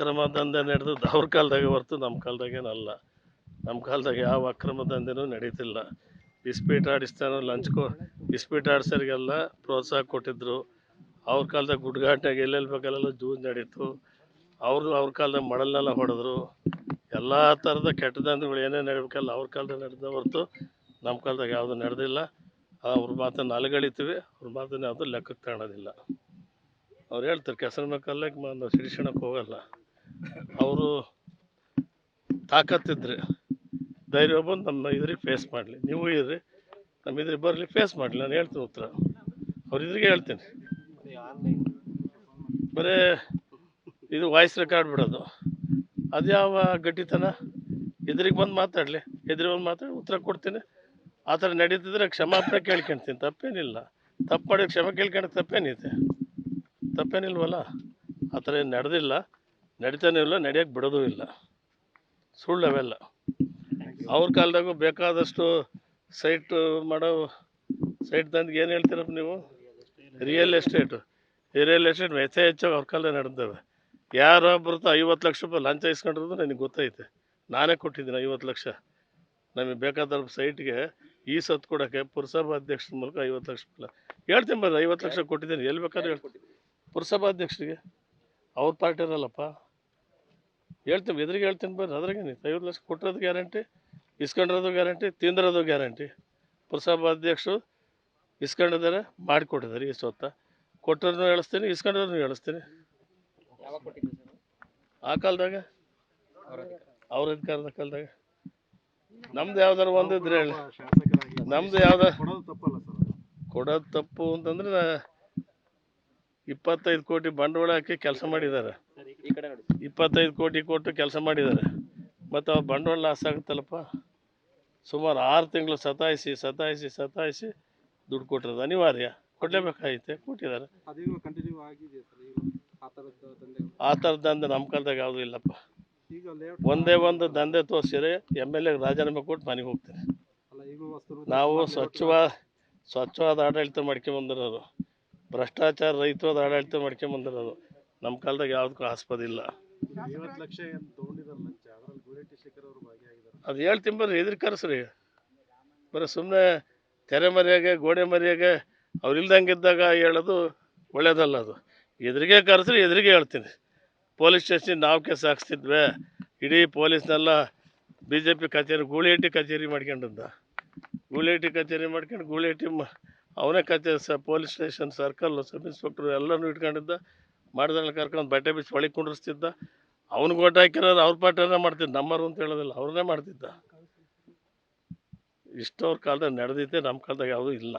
ಅಕ್ರಮ ದಂಧೆ ನಡೆದದ್ದು ಅವ್ರ ಕಾಲದಾಗೆ ಹೊರ್ತು ನಮ್ಮ ಕಾಲದಾಗೇನಲ್ಲ. ನಮ್ಮ ಕಾಲದಾಗ ಯಾವ ಅಕ್ರಮ ದಂಧೆನೂ ನಡೀತಿಲ್ಲ. ಬಿಸ್ಪೀಟ್ ಆಡಿಸ್ತಾನ ಲಂಚ್ ಕೊ ಬಿಸ್ಪೀಟ್ ಆಡಿಸೋರಿಗೆಲ್ಲ ಪ್ರೋತ್ಸಾಹ ಕೊಟ್ಟಿದ್ರು. ಅವ್ರ ಕಾಲದಾಗ ಗುಡ್ಗಾಟ್ನಾಗ ಎಲ್ಲೆಲ್ಲಿ ಬೇಕಲ್ಲೆಲ್ಲ ಜೂಜ್ ನಡೀತು. ಅವ್ರದ್ದು ಅವ್ರ ಕಾಲದಾಗ ಮಡಲ್ನೆಲ್ಲ ಹೊಡೆದ್ರು. ಎಲ್ಲ ಥರದ ಕೆಟ್ಟ ದಂಧೆಗಳು ಏನೇನು ನಡಬೇಕಲ್ಲ ಅವ್ರ ಕಾಲದಾಗ ನಡೆದ ಹೊರತು ನಮ್ಮ ಕಾಲದಾಗ ಯಾವುದು ನಡೆದಿಲ್ಲ. ಅವ್ರ ಮಾತನ್ನು ಅಲಗಳಿತೀವಿ ಅವ್ರ ಮಾತನ್ನು ಯಾವುದು ಲೆಕ್ಕಕ್ಕೆ ತಗೊಳೋದಿಲ್ಲ ಅವ್ರು ಹೇಳ್ತಾರೆ, ಕೆಸರು ಕಾಲಕ್ಕೆ ನಾವು ಸಿಡಿಸ್ಕೊಳಕ್ಕೆ ಹೋಗಲ್ಲ. ಅವರು ತಾಕತ್ತಿದ್ರೆ ಧೈರ್ಯ ಬಂದು ನಮ್ಮ ಇದ್ರಿಗೆ ಫೇಸ್ ಮಾಡಲಿ. ನೀವು ಇದ್ರಿ, ನಮ್ಮ ಇದ್ರಿಗೆ ಬರಲಿ ಫೇಸ್ ಮಾಡಲಿ. ನಾನು ಹೇಳ್ತೀನಿ ಉತ್ತರ. ಅವ್ರ ಇದ್ರಿಗೆ ಹೇಳ್ತೀನಿ. ಬರೇ ಇದು ವಾಯ್ಸ್ ರೆಕಾರ್ಡ್ ಬಿಡೋದು. ಅದ್ಯಾವ ಗಟ್ಟಿತನ? ಎದುರಿಗೆ ಬಂದು ಮಾತಾಡಲಿ. ಎದುರಿಗೆ ಬಂದು ಮಾತಾಡಿ ಉತ್ತರ ಕೊಡ್ತೀನಿ. ಆ ಥರ ನಡೀತಿದ್ರೆ ಕ್ಷಮಾಪಣೆ ಕೇಳ್ಕೊಳ್ತೀನಿ ತಪ್ಪೇನಿಲ್ಲ. ತಪ್ಪು ಮಾಡಿ ಕ್ಷಮೆ ಕೇಳ್ಕೊಂಡ್ರೆ ತಪ್ಪೇನೈತೆ? ತಪ್ಪೇನಿಲ್ವಲ್ಲ? ಆ ಥರ ಏನು ನಡೆದಿಲ್ಲ. ನಡೀತಾನೆ ಇಲ್ಲ ನಡೆಯೋಕ್ಕೆ ಬಿಡೋದೂ ಇಲ್ಲ. ಸುಳ್ಳು ಅವೆಲ್ಲ. ಅವ್ರ ಕಾಲದಾಗೂ ಬೇಕಾದಷ್ಟು ಸೈಟ್ ಮಾಡೋ, ಸೈಟ್ ತಂದು ಏನು ಹೇಳ್ತೀರಪ್ಪ ನೀವು? Real estate. ರಿಯಲ್ ಎಸ್ಟೇಟ್ ಹೆಚ್ಚೆ ಹೆಚ್ಚಾಗಿ ಅವ್ರ ಕಾಲದಲ್ಲಿ ನಡೆದವೆ ಬರುತ್ತೋ ಐವತ್ತು ಲಕ್ಷ ರೂಪಾಯಿ ಲಂಚ ಇಸ್ಕೊಂಡಿರೋದು ನನಗೆ ಗೊತ್ತೈತೆ. ನಾನೇ ಕೊಟ್ಟಿದ್ದೀನಿ ಐವತ್ತು ಲಕ್ಷ. ನಮಗೆ ಬೇಕಾದ ಸೈಟ್ಗೆ ಈ ಸತ್ತು ಕೊಡೋಕ್ಕೆ ಪುರಸಭಾ ಅಧ್ಯಕ್ಷರ ಮೂಲಕ ಐವತ್ತು ಲಕ್ಷ ಹೇಳ್ತೀನಿ ಬರ್ರಿ, ಐವತ್ತು ಲಕ್ಷ ಕೊಟ್ಟಿದ್ದೀನಿ. ಎಲ್ಲಿ ಬೇಕಾದ್ರೆ ಪುರಸಭಾ ಅಧ್ಯಕ್ಷರಿಗೆ. ಅವ್ರ ಪಾರ್ಟಿರಲ್ಲಪ್ಪ ಹೇಳ್ತೀನಿ ಎದುರಿಗೆ ಹೇಳ್ತೀನಿ ಬರ್ರಿ ಅದ್ರಾಗೇನಿತ್ತು ಐವತ್ತು ಲಕ್ಷ ಕೊಟ್ಟಿರೋದು ಗ್ಯಾರಂಟಿ, ಇಸ್ಕೊಂಡಿರೋದು ಗ್ಯಾರಂಟಿ, ತಿಂದಿರೋದು ಗ್ಯಾರಂಟಿ. ಪುರಸಭಾ ಅಧ್ಯಕ್ಷರು ಇಸ್ಕೊಂಡಿದ್ದಾರೆ, ಮಾಡಿಕೊಟ್ಟಿದ್ದಾರೆ ಈ ಸ್ವತ್ತ. ಕೊಟ್ಟರನ್ನು ಹೇಳಿಸ್ತೀನಿ ಇಸ್ಕೊಂಡಿರೋನು ಹೇಳಿಸ್ತೀನಿ. ಆ ಕಾಲದಾಗ? ಅವ್ರ ಅಧಿಕಾರದ ಕಾಲದಾಗ? ನಮ್ದು ಯಾವ್ದಾರು ಒಂದು ಇದ್ರೆ ಹೇಳಿ. ನಮ್ದು ಯಾವ್ದ? ಕೊಡೋದು ತಪ್ಪು ಅಂತಂದ್ರೆ ಇಪ್ಪತ್ತೈದು ಕೋಟಿ ಬಂಡವಾಳ ಹಾಕಿ ಕೆಲಸ ಮಾಡಿದ್ದಾರೆ. ಇಪ್ಪತ್ತೈದು ಕೋಟಿ ಕೊಟ್ಟು ಕೆಲಸ ಮಾಡಿದ್ದಾರೆ. ಮತ್ತು ಅವ್ರ ಬಂಡವಾಳ ಲಾಸ್ ಆಗುತ್ತಲ್ಲಪ್ಪ? ಸುಮಾರು ಆರು ತಿಂಗಳು ಸತಾಯಿಸಿ ಸತಾಯಿಸಿ ಸತಾಯಿಸಿ ದುಡ್ಡು ಕೊಟ್ಟಿರೋದು ಅನಿವಾರ್ಯ. ಕೊಡಲೇಬೇಕಾಗಿತ್ತೆ ಕೊಟ್ಟಿದ್ದಾರೆ. ಆ ಥರ ದಂಧೆ. ನಮ್ಮ ಕಾಲದಾಗ ಯಾವುದೂ ಇಲ್ಲಪ್ಪ. ಒಂದೇ ಒಂದು ದಂಧೆ ತೋರಿಸಿದ್ರೆ ಎಂ ಎಲ್ ಎ ರಾಜೀನಾಮೆ ಕೊಟ್ಟು ಮನೆಗೆ ವಸ್ತು ನಾವು ಸ್ವಚ್ಛವಾದ ಸ್ವಚ್ಛವಾದ ಆಡಳಿತ ಮಾಡ್ಕೊಂಬಂದಿರೋರು. ಭ್ರಷ್ಟಾಚಾರ ರಹಿತವಾದ ಆಡಳಿತ ಮಾಡ್ಕೊಂಬಂದಿರೋರು. ನಮ್ಮ ಕಾಲದಾಗ ಯಾವುದಕ್ಕೂ ಆಸ್ಪದ ಇಲ್ಲ ಅದು ಹೇಳ್ತೀನಿ ಬರ್ರಿ ಎದುರು ಕರೆಸ್ರಿ ಬರೀ ಸುಮ್ಮನೆ ತೆರೆ ಮರೆಯಾಗೆ ಗೋಡೆ ಮರಿಯಾಗೆ ಅವ್ರು ಇಲ್ದಂಗಿದ್ದಾಗ ಹೇಳೋದು ಒಳ್ಳೇದಲ್ಲ ಅದು. ಎದುರಿಗೆ ಕರೆಸ್ರಿ ಎದುರಿಗೆ ಹೇಳ್ತೀನಿ. ಪೊಲೀಸ್ ಸ್ಟೇಷನ್ ನಾವು ಕೇಸ್ ಹಾಕ್ಸ್ತಿದ್ವಿ. ಇಡೀ ಪೊಲೀಸ್ನೆಲ್ಲ ಬಿ ಜೆ ಪಿ ಕಚೇರಿ ಗೂಳಿಹಟ್ಟಿ ಕಚೇರಿ ಮಾಡ್ಕೊಂಡಿದ್ದ ಗೂಳಿಹಟ್ಟಿ ಕಚೇರಿ ಮಾಡ್ಕೊಂಡು ಗೂಳಿಹಟ್ಟಿ ಅವನೇ ಕಚೇರಿ ಸ police station circle sub inspector ಎಲ್ಲನೂ ಇಟ್ಕೊಂಡಿದ್ದ. ಮಾಡಿದ್ರಲ್ಲಿ ಕರ್ಕೊಂಡು ಬಟ್ಟೆ ಬಿಸಿ ಒಳಗೆ ಕುಂಡ್ರಿಸ್ತಿದ್ದ. ಅವ್ನಿಗೆ ಓಟ್ ಹಾಕಿರೋರು ಅವ್ರ ಪಾಠನೇ ಮಾಡ್ತಿದ್ದ. ನಮ್ಮರು ಅಂತ ಹೇಳೋದಿಲ್ಲ, ಅವ್ರನ್ನೇ ಮಾಡ್ತಿದ್ದ. ಇಷ್ಟವ್ರ ಕಾಲದಾಗ ನಡೆದೈತೆ ನಮ್ಮ ಕಾಲದಾಗ ಯಾವುದೂ ಇಲ್ಲ.